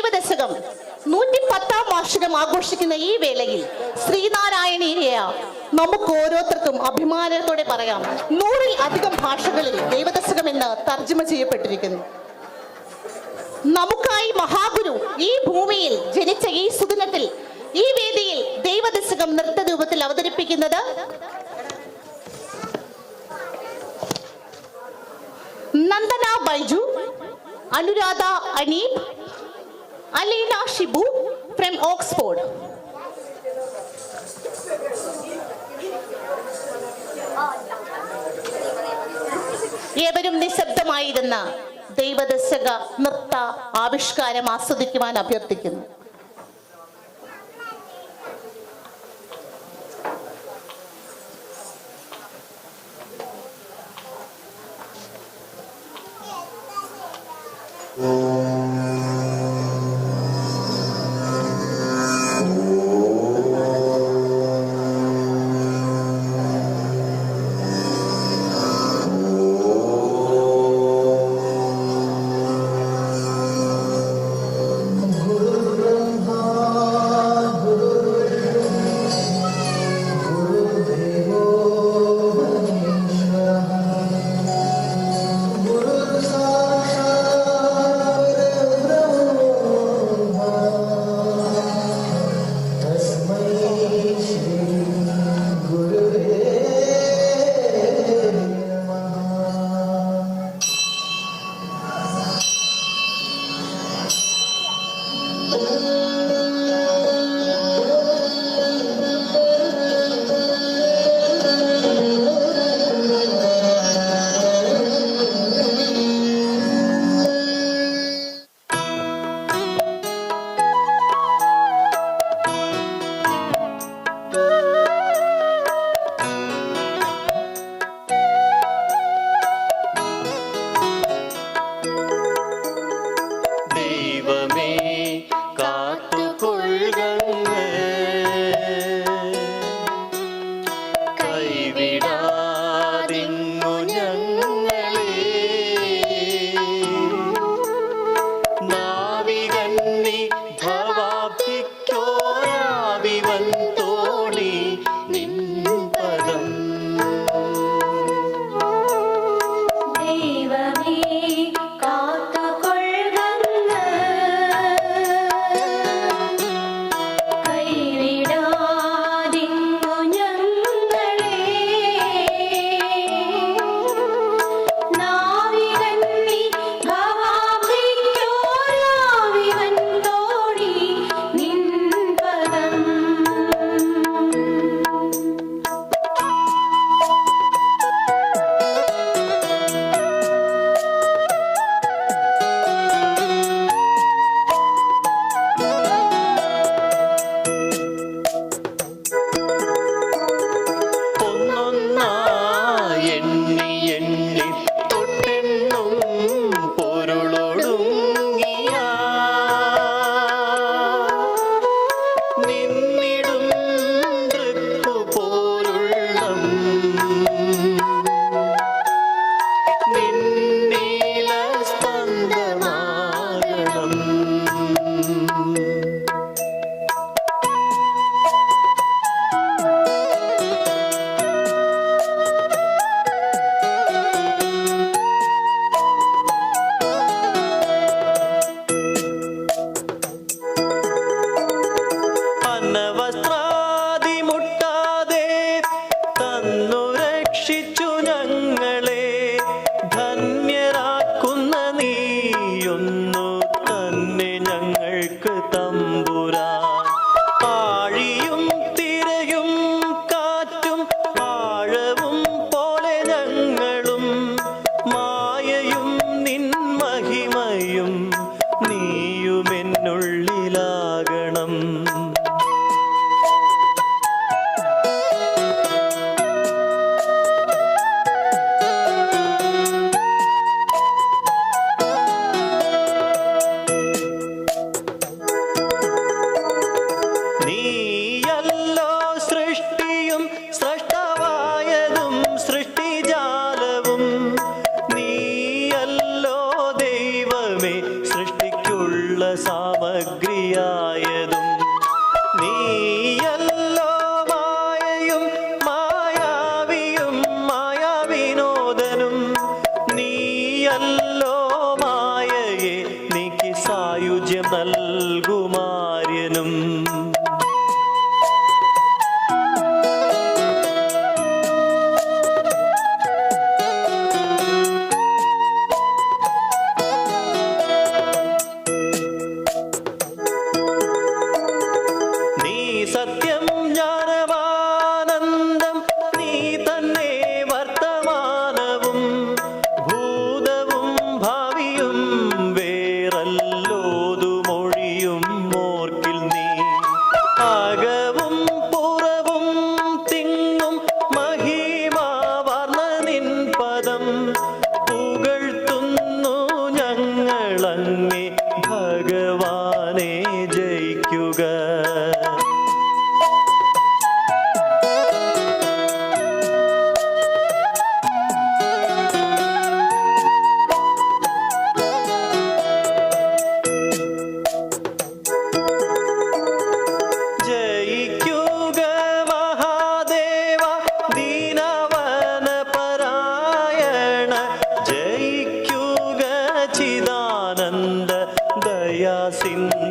ദൈവദശകം നൂറ്റി പത്താം വാർഷികം ആഘോഷിക്കുന്ന ഈ വേളയിൽ ശ്രീനാരായണീയ നമുക്ക് ഓരോരുത്തർക്കും അഭിമാനത്തോടെ പറയാം. നൂറിൽ അധികം ഭാഷകളിൽ ദൈവദശകം എന്ന് തർജമ ചെയ്യപ്പെട്ടിരിക്കുന്നു. നമുക്കായി മഹാഗുരു ഈ ഭൂമിയിൽ ജനിച്ച ഈ സുദിനത്തിൽ ഈ വേദിയിൽ ദൈവദശകം നൃത്ത രൂപത്തിൽ അവതരിപ്പിക്കുന്നത് Nandana Baiju Anuradha Aneep Aleena Shibu from Oxford ഏവരും നിശബ്ദമായിരുന്ന ദൈവദശക നൃത്ത ആവിഷ്കാരം ആസ്വദിക്കുവാൻ അഭ്യർത്ഥിക്കുന്നു. ദൈവമേ i me. സാമഗ്രിയായതും നീയല്ലോ മായയും മായാവിയും മായാവിനോദനും നീയല്ലോ മായയെ നീക്ക് സായുജ്യം നൽകും. சிந்து